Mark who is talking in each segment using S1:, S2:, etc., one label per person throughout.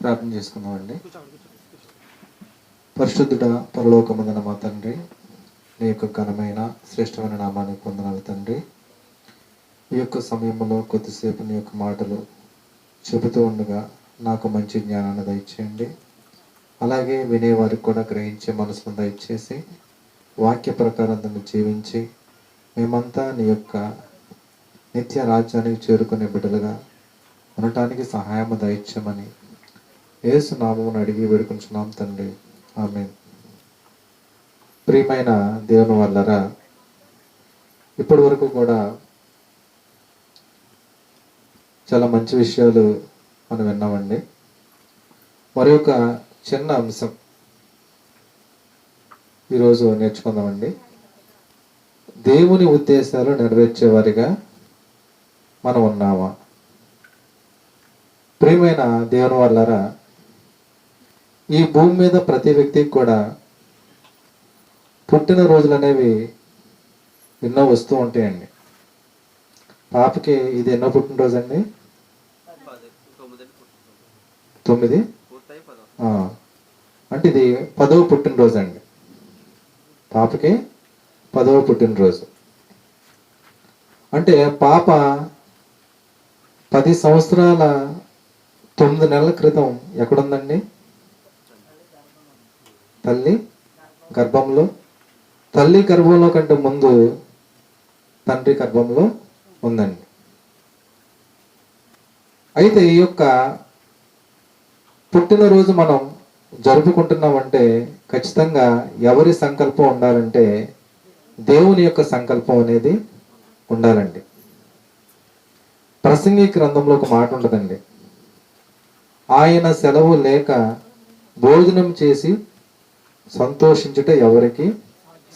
S1: ప్రార్థన చేసుకుందామండి. పరిశుద్ధుడ పరలోకమందన మా తండ్రి నీ యొక్క ఘనమైన శ్రేష్టమైన నామానికి పొందనాలి తండ్రి. ఈ యొక్క సమయంలో కొద్దిసేపు నీ యొక్క మాటలు చెబుతూ ఉండగా నాకు మంచి జ్ఞానాన్ని దయచేయండి. అలాగే వినేవారికి కూడా గ్రహించే మనసును దయచేసి వాక్య ప్రకారం దాన్ని జీవించి మేమంతా నీ యొక్క నిత్య రాజ్యానికి చేరుకునే బిడ్డలుగా ఉండటానికి సహాయము దయచేయమని ఏసు నామమును అడిగి వేడుకుంటున్నాం తండ్రి. ఆమె ప్రియమైన దేవుని వల్లరా ఇప్పటి వరకు కూడా చాలా మంచి విషయాలు మనం విన్నామండి. మరి ఒక చిన్న అంశం ఈరోజు నేర్చుకుందామండి. దేవుని ఉద్దేశాలు నెరవేర్చేవారిగా మనం ఉన్నామా? ప్రియమైన దేవుని వల్లరా ఈ భూమి మీద ప్రతి వ్యక్తికి కూడా పుట్టిన రోజులు అనేవి ఎన్నో వస్తూ ఉంటాయండి. పాపకి ఇది ఎన్నో పుట్టినరోజు అండి తొమ్మిది అంటే ఇది పదవ పుట్టినరోజు అండి పాపకి పదవ పుట్టినరోజు. అంటే పాప పది సంవత్సరాల తొమ్మిది నెలల క్రితం ఎక్కడుందండి? తల్లి గర్భంలో. తల్లి గర్భంలో కంటే ముందు తండ్రి గర్భంలో ఉందండి. అయితే ఈ యొక్క పుట్టినరోజు మనం జరుపుకుంటున్నామంటే ఖచ్చితంగా ఎవరి సంకల్పం ఉండాలంటే దేవుని యొక్క సంకల్పం అనేది ఉండాలండి. ప్రసంగి గ్రంథంలో ఒక మాట ఉంటుందండి. ఆయన సెలవు లేక భోజనం చేసి సంతోషించుట ఎవరికి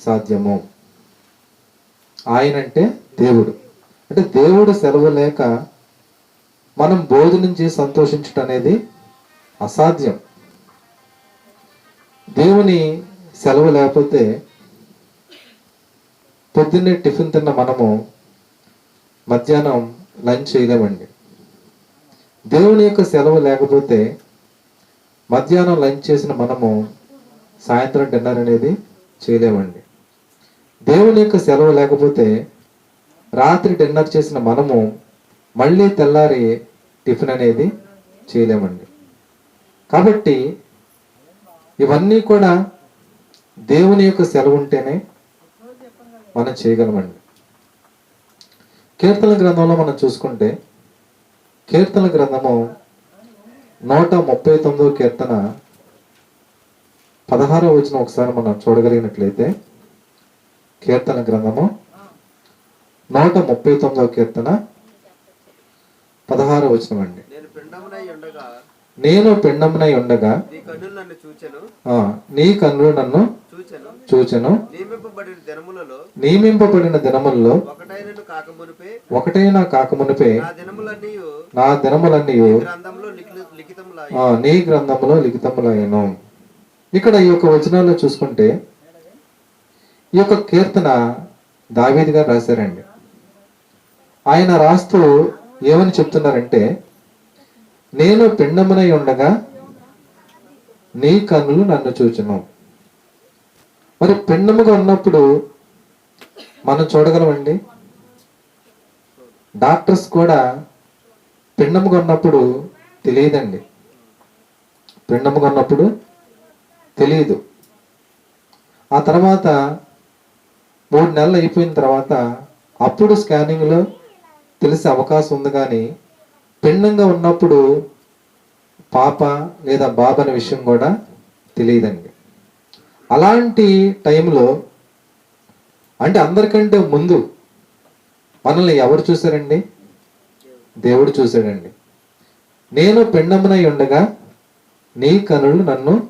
S1: సాధ్యము? ఆయన అంటే దేవుడు. అంటే దేవుడు సెలవు లేక మనం భోజనం చేసి సంతోషించటం అనేది అసాధ్యం. దేవుని సెలవు లేకపోతే పొద్దున్నే టిఫిన్ తిన్న మనము మధ్యాహ్నం లంచ్ చేయలేమండి. దేవుని యొక్క సెలవు లేకపోతే మధ్యాహ్నం లంచ్ చేసిన మనము సాయంత్రం డిన్నర్ అనేది చేయలేమండి. దేవుని యొక్క సెలవు లేకపోతే రాత్రి డిన్నర్ చేసిన మనము మళ్ళీ తెల్లారి టిఫిన్ అనేది చేయలేమండి. కాబట్టి ఇవన్నీ కూడా దేవుని యొక్క సెలవు ఉంటేనే మనం చేయగలమండి. కీర్తన గ్రంథంలో మనం చూసుకుంటే కీర్తన గ్రంథము నూట ముప్పై తొమ్మిదో కీర్తన పదహారో వచ్చిన ఒకసారి మనం చూడగలిగినట్లయితే కీర్తన గ్రంథము నూట ముప్పై తొమ్మిదవ కీర్తన పదహారో వచనం అండి.
S2: నేను పిండమునై ఉండగా
S1: నేను పిండమునై ఉండగా
S2: నీ కన్నులు నన్ను చూచెను నియమింపబడిన దినములలో
S1: ఒకటైనా కాకమునిపే
S2: నా దినములన్నీ
S1: నా
S2: గ్రంథంలో లిఖి- లిఖితములాయి
S1: ఆ, నీ గ్రంథములో లిఖితములయ్యను ఇక్కడ ఈ యొక్క వచనాల్లో చూసుకుంటే ఈ యొక్క కీర్తన దావీది గారు రాశారండి. ఆయన రాస్తూ ఏమని చెప్తున్నారంటే నేను పిండమునై ఉండగా నీ కన్నులు నన్ను చూచును. మరి పిండముగా ఉన్నప్పుడు మనం చూడగలమండి? డాక్టర్స్ కూడా పిండముగా ఉన్నప్పుడు తెలియదండి. పిండముగా ఉన్నప్పుడు తెలియదు. ఆ తర్వాత మూడు నెలలు అయిపోయిన తర్వాత అప్పుడు స్కానింగ్లో తెలిసే అవకాశం ఉంది కానీ పిండంగా ఉన్నప్పుడు పాప లేదా బాబు అనే విషయం కూడా తెలియదండి. అలాంటి టైంలో అంటే అందరికంటే ముందు మనల్ని ఎవరు చూశారండి? దేవుడు చూశాడండి. నేను పిండమునై ఉండగా నీ కనులు నన్ను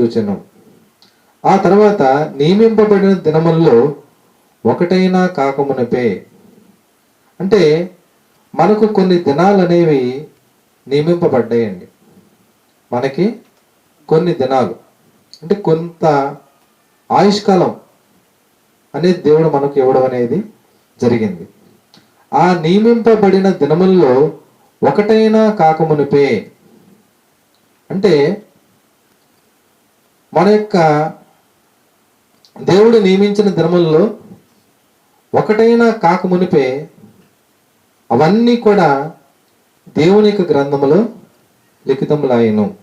S1: చూచెను. ఆ తర్వాత నియమింపబడిన దినముల్లో ఒకటైనా కాకమునపే. అంటే మనకు కొన్ని దినాలు అనేవి నియమింపబడ్డాయండి. మనకి కొన్ని దినాలు. అంటే కొంత ఆయుష్కాలం అనేది దేవుడు మనకు ఇవ్వడం అనేది జరిగింది. ఆ నియమింపబడిన దినముల్లో ఒకటైనా కాకమునిపే. అంటే మన యొక్క దేవుడు నియమించిన దినముల్లో ఒకటైనా కాకమునిపే అవన్నీ కూడా దేవుని యొక్క గ్రంథములో లిఖితములాయను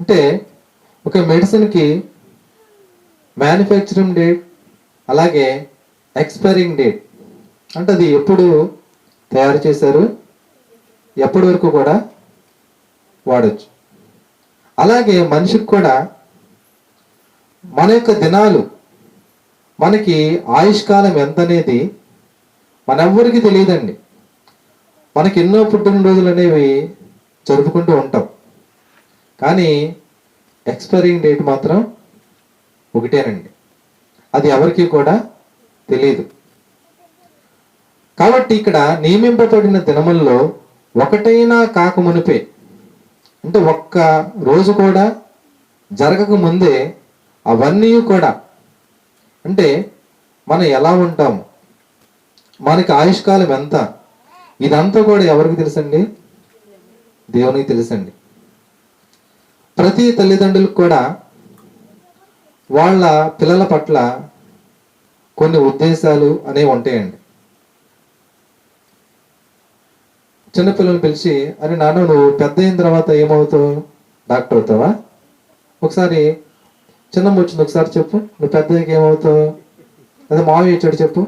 S1: అంటే ఒక మెడిసిన్కి మ్యానుఫ్యాక్చరింగ్ డేట్ అలాగే ఎక్స్పైరింగ్ డేట్ అంటే అది ఎప్పుడు తయారు చేశారు? ఎప్పటి వరకు కూడా వాడచ్చు. అలాగే మనిషికి కూడా మన యొక్క దినాలు మనకి ఆయుష్కాలం ఎంత అనేది మనెవ్వరికి తెలియదండి. మనకి ఎన్నో పుట్టినరోజులు అనేవి జరుపుకుంటూ ఉంటాం. కానీ ఎక్స్పైరింగ్ డేట్ మాత్రం ఒకటేనండి. అది ఎవరికి కూడా తెలియదు కాబట్టి ఇక్కడ నియమింపబడిన దినముల్లో ఒకటైనా కాక మునిపే అంటే ఒక్క రోజు కూడా జరగక ముందే అవన్నీ కూడా అంటే మనం ఎలా ఉంటాము? మనకి ఆయుష్కాలం ఎంత? ఇదంతా కూడా ఎవరికి తెలుసండి? దేవునికి తెలుసండి. ప్రతి తల్లిదండ్రులకు కూడా వాళ్ళ పిల్లల పట్ల కొన్ని ఉద్దేశాలు అనేవి ఉంటాయండి. చిన్నపిల్లలు పిలిచి అరే నాన్న నువ్వు పెద్ద అయిన తర్వాత ఏమవుతావు? డాక్టర్ అవుతావా? ఒకసారి చిన్నమ్మ వచ్చింది ఒకసారి చెప్పు నువ్వు పెద్ద ఏమవుతావు? అదే మావయ్య వచ్చాడు చెప్పు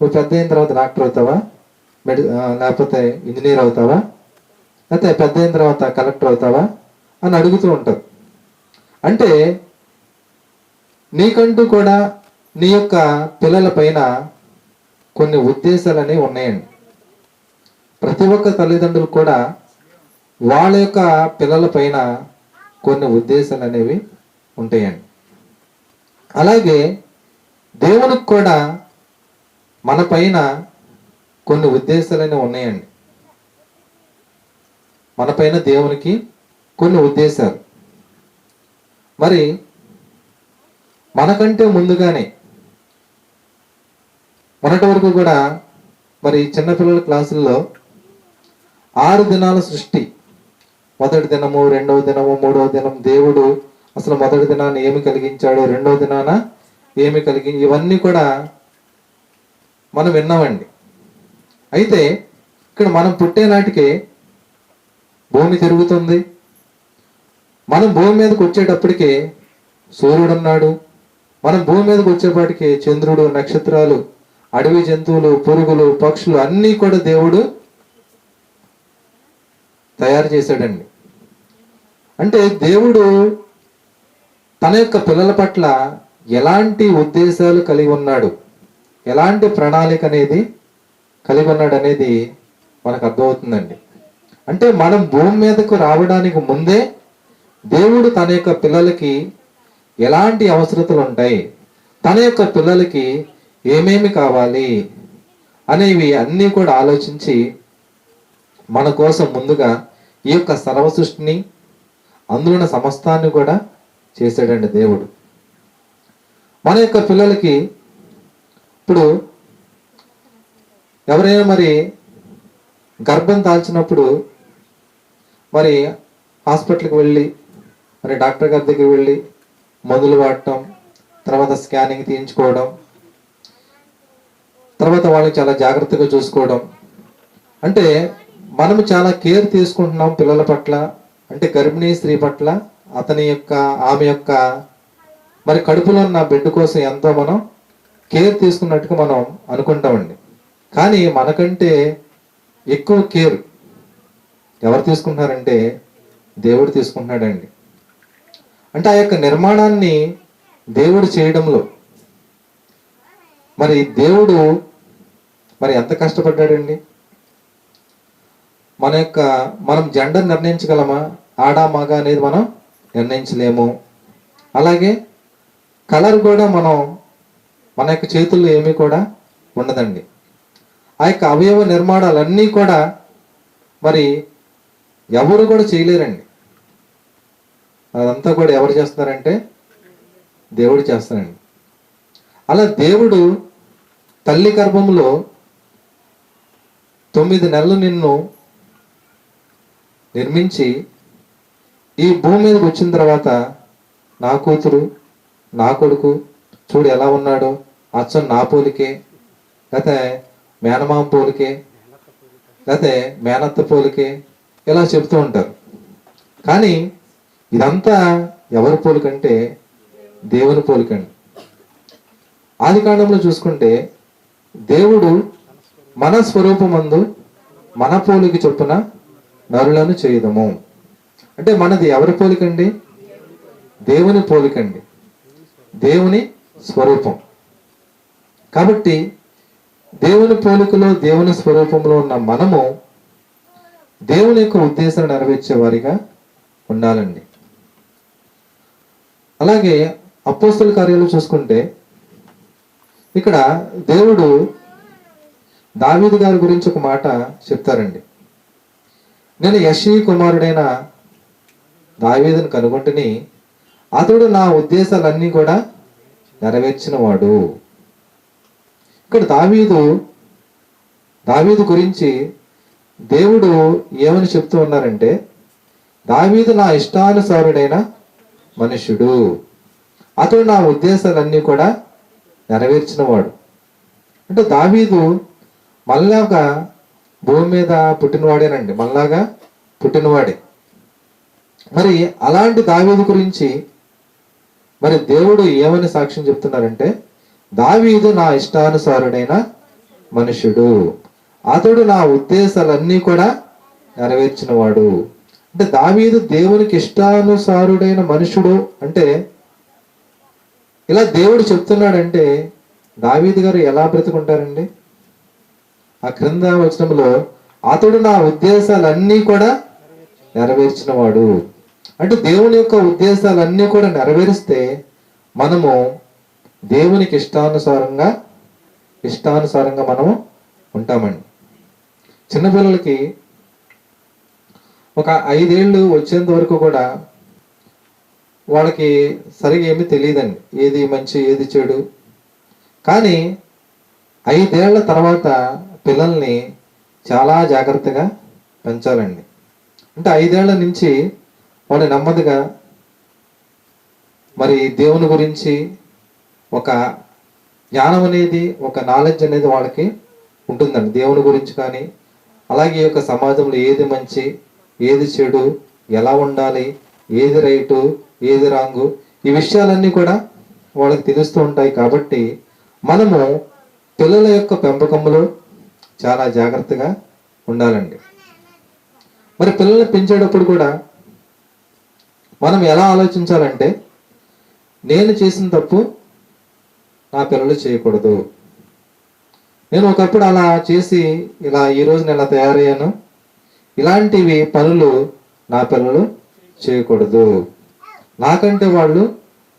S1: నువ్వు పెద్ద అయిన తర్వాత డాక్టర్ అవుతావా? మెడి లేకపోతే ఇంజనీర్ అవుతావా? లేకపోతే పెద్ద అయిన తర్వాత కలెక్టర్ అవుతావా? అని అడుగుతూ ఉంటారు. అంటే నీకంటూ కూడా నీ యొక్క పిల్లల పైన కొన్ని ఉద్దేశాలు అనేవి ఉన్నాయండి. ప్రతి ఒక్క తల్లిదండ్రులు కూడా వాళ్ళ యొక్క పిల్లల పైన కొన్ని ఉద్దేశాలు అనేవి ఉంటాయండి. అలాగే దేవునికి కూడా మన పైన కొన్ని ఉద్దేశాలు అనేవి ఉన్నాయండి. మన పైన దేవునికి కొన్ని ఉద్దేశాలు. మరి మనకంటే ముందుగానే మొన్నటి వరకు కూడా మరి చిన్నపిల్లల క్లాసుల్లో ఆరు దినాల సృష్టి. మొదటి దినము రెండవ దినము మూడవ దినం దేవుడు అసలు మొదటి దినాన ఏమి కలిగించాడు రెండవ దినాన ఏమి కలిగి ఇవన్నీ కూడా మనం విన్నామండి. అయితే ఇక్కడ మనం పుట్టేనాటికి భూమి తిరుగుతుంది మనం భూమి మీదకి వచ్చేటప్పటికి సూర్యుడు ఉన్నాడు. మనం భూమి మీదకి వచ్చేపాటికి చంద్రుడు నక్షత్రాలు అడవి జంతువులు పురుగులు పక్షులు అన్నీ కూడా దేవుడు తయారు చేశాడండి. అంటే దేవుడు తన యొక్క పిల్లల పట్ల ఎలాంటి ఉద్దేశాలు కలిగి ఉన్నాడు? ఎలాంటి ప్రణాళిక అనేది కలిగి ఉన్నాడు అనేది మనకు అర్థమవుతుందండి. అంటే మనం భూమి మీదకు రావడానికి ముందే దేవుడు తన యొక్క పిల్లలకి ఎలాంటి అవసరతలు ఉంటాయి తన యొక్క పిల్లలకి ఏమేమి కావాలి? అనేవి అన్నీ కూడా ఆలోచించి మన కోసం ముందుగా ఈ యొక్క సర్వసృష్టిని అందులో ఉన్న సమస్తాన్ని కూడా చేశాడండి దేవుడు. మన యొక్క పిల్లలకి ఇప్పుడు ఎవరైనా మరి గర్భం దాల్చినప్పుడు మరి హాస్పిటల్కి వెళ్ళి మరి డాక్టర్ గారి దగ్గరికి వెళ్ళి మందులు వాడటం తర్వాత స్కానింగ్ తీయించుకోవడం తర్వాత వాళ్ళని చాలా జాగ్రత్తగా చూసుకోవడం. అంటే మనం చాలా కేర్ తీసుకుంటున్నాం పిల్లల పట్ల అంటే గర్భిణీ స్త్రీ పట్ల అతని యొక్క ఆమె యొక్క మరి కడుపులో ఉన్న బిడ్డ కోసం ఎంతో మనం కేర్ తీసుకున్నట్టుగా మనం అనుకుంటామండి. కానీ మనకంటే ఎక్కువ కేర్ ఎవరు తీసుకుంటున్నారంటే దేవుడు తీసుకుంటున్నాడండి. అంటే ఆ యొక్క నిర్మాణాన్ని దేవుడు చేయడంలో. మరి దేవుడు మరి ఎంత కష్టపడ్డాడండి? మన యొక్క మనం జెండర్ నిర్ణయించగలమా? ఆడా మగ అనేది మనం నిర్ణయించలేము. అలాగే కలర్ కూడా మనం మన యొక్క చేతుల్లో ఏమీ కూడా ఉండదండి. ఆ యొక్క అవయవ నిర్మాణాలన్నీ కూడా మరి ఎవరు కూడా చేయలేరండి. అదంతా కూడా ఎవరు చేస్తున్నారంటే దేవుడు చేస్తానండి అలా దేవుడు తల్లి గర్భంలో తొమ్మిది నెలలు నిన్ను నిర్మించి ఈ భూమి మీదకి వచ్చిన తర్వాత నా కూతురు నా కొడుకు చూడు ఎలా ఉన్నాడో అచ్చం నా పోలికే లేకపోతే మేనమామ పోలికే లేకపోతే మేనత్త పోలికే ఇలా చెప్తూ ఉంటారు. కానీ ఇదంతా ఎవరి పోలికంటే దేవుని పోలికండి ఆది కాండంలో చూసుకుంటే దేవుడు మన స్వరూపమందు మన పోలిక చొప్పున నరులను చేయదము. అంటే మనది ఎవరి పోలికండి దేవుని పోలికండి దేవుని స్వరూపం. కాబట్టి దేవుని పోలికలో దేవుని స్వరూపంలో ఉన్న మనము దేవుని యొక్క ఉద్దేశాన్ని నెరవేర్చే వారిగా ఉండాలండి. అలాగే అపోస్తుల కార్యాలు చూసుకుంటే ఇక్కడ దేవుడు దావీదు గారి గురించి ఒక మాట చెప్తారండి. నేను యశీ కుమారుడైన దావీదుని కనుగొంటుని అతడు నా ఉద్దేశాలన్నీ కూడా నెరవేర్చిన వాడు ఇక్కడ దావీదు దావీదు గురించి దేవుడు ఏమని చెప్తూ ఉన్నారంటే దావీదు నా ఇష్టానుసారుడైన మనుషుడు. అతడు నా ఉద్దేశాలన్నీ కూడా నెరవేర్చినవాడు. అంటే దావీదు మళ్ళాగా భూమి మీద పుట్టినవాడేనండి. మళ్ళాగా పుట్టినవాడే. మరి అలాంటి దావీదు గురించి మరి దేవుడు ఏమని సాక్ష్యం చెప్తున్నారంటే దావీదు నా ఇష్టానుసారుడైన మనుషుడు. అతడు నా ఉద్దేశాలన్నీ కూడా నెరవేర్చినవాడు. అంటే దావీదు దేవునికి ఇష్టానుసారుడైన మనుషుడు అంటే ఇలా దేవుడు చెప్తున్నాడంటే దావీదు గారు ఎలా బ్రతుకుంటారండి? ఆ క్రింద వచనంలో అతడు నా ఉద్దేశాలన్నీ కూడా నెరవేర్చినవాడు. అంటే దేవుని యొక్క ఉద్దేశాలన్నీ కూడా నెరవేరిస్తే మనము దేవునికి ఇష్టానుసారంగా ఇష్టానుసారంగా మనము ఉంటామండి. చిన్నపిల్లలకి ఒక ఐదేళ్ళు వచ్చేంత వరకు కూడా వాళ్ళకి సరిగా ఏమీ తెలియదండి. ఏది మంచి ఏది చెడు. కానీ ఐదేళ్ళ తర్వాత పిల్లల్ని చాలా జాగ్రత్తగా పెంచాలండి. అంటే ఐదేళ్ళ నుంచి వాళ్ళు నెమ్మదిగా మరి దేవుని గురించి ఒక జ్ఞానం అనేది ఒక నాలెడ్జ్ అనేది వాళ్ళకి ఉంటుందండి. దేవుని గురించి కానీ అలాగే ఈ యొక్క సమాజంలో ఏది మంచి ఏది చెడు ఎలా ఉండాలి ఏది రైటు ఏది రాంగు ఈ విషయాలన్నీ కూడా వాళ్ళకి తెలుస్తూ ఉంటాయి కాబట్టి మనము పిల్లల యొక్క పెంపకంలో చాలా జాగ్రత్తగా ఉండాలండి. మరి పిల్లల్ని పెంచేటప్పుడు కూడా మనం ఎలా ఆలోచించాలంటే నేను చేసిన తప్పు నా పిల్లలు చేయకూడదు. నేను ఒకప్పుడు అలా చేసి ఇలా ఈ నేను ఇలా తయారయ్యాను. ఇలాంటివి పనులు నా పిల్లలు చేయకూడదు. నాకంటే వాళ్ళు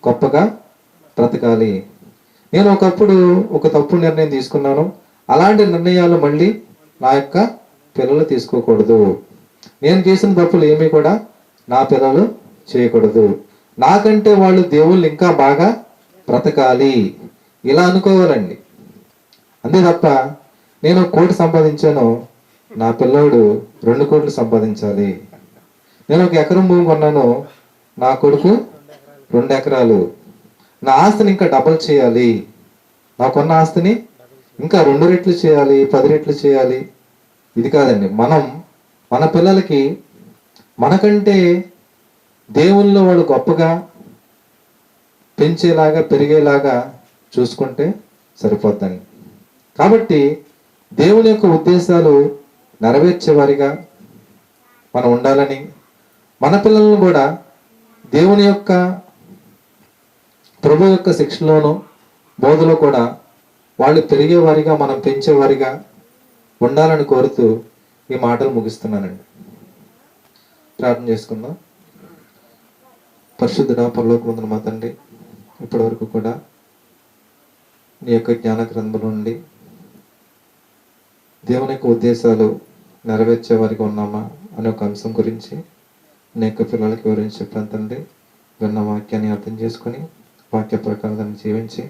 S1: గొప్పగా బ్రతకాలి. నేను ఒకప్పుడు ఒక తప్పు నిర్ణయం తీసుకున్నాను. అలాంటి నిర్ణయాలు మళ్ళీ నా యొక్క పిల్లలు తీసుకోకూడదు. నేను చేసిన తప్పులు ఏమీ కూడా నా పిల్లలు చేయకూడదు. నాకంటే వాళ్ళు దేవుళ్ళు ఇంకా బాగా బ్రతకాలి. ఇలా అనుకోవాలండి. అంతే తప్ప నేను కోటి సంపాదించాను. నా పిల్లోడు రెండు కోట్లు సంపాదించాలి. నేను ఒక ఎకరం భూమి కొన్నాను. నా కొడుకు రెండు ఎకరాలు. నా ఆస్తిని ఇంకా డబల్ చేయాలి. నాకున్న ఆస్తిని ఇంకా రెండు రెట్లు చేయాలి పది రెట్లు చేయాలి. ఇది కాదండి మనం మన పిల్లలకి మనకంటే దేవుల్లో వాళ్ళు గొప్పగా పెంచేలాగా పెరిగేలాగా చూసుకుంటే సరిపోద్దండి. కాబట్టి దేవుని యొక్క ఉద్దేశాలు నెరవేర్చేవారిగా మనం ఉండాలని మన పిల్లలను కూడా దేవుని యొక్క ప్రభు యొక్క శిక్షణలోనూ బోధలో కూడా వాళ్ళు పెరిగేవారిగా మనం పెంచేవారిగా ఉండాలని కోరుతూ ఈ మాటలు ముగిస్తున్నానండి. ప్రార్థన చేసుకుందాం. పరిశుద్ధుడ పరలోకమందున మా తండ్రి ఇప్పటి వరకు కూడా నీ యొక్క జ్ఞాన గ్రంథం నుండి దేవుని యొక్క ఉద్దేశాలు నెరవేర్చే వారికి ఉన్నామా అనే ఒక అంశం గురించి అనేక యొక్క పిల్లలకి వివరించి చెప్పాను తండ్రి విన్న వాక్యాన్ని అర్థం చేసుకొని వాక్య ప్రకారం దాన్ని జీవించి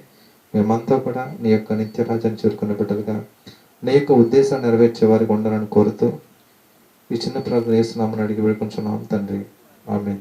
S1: మేమంతా కూడా నీ యొక్క నిత్య రాజ్యాన్ని చేరుకునే బిడ్డలుగా నీ యొక్క ఉద్దేశాన్ని నెరవేర్చే వారికి ఉండాలని కోరుతూ ఈ చిన్న ప్రార్థన చేస్తున్నామని అడిగి వేడుకుంటున్నాం తండ్రి. ఆమె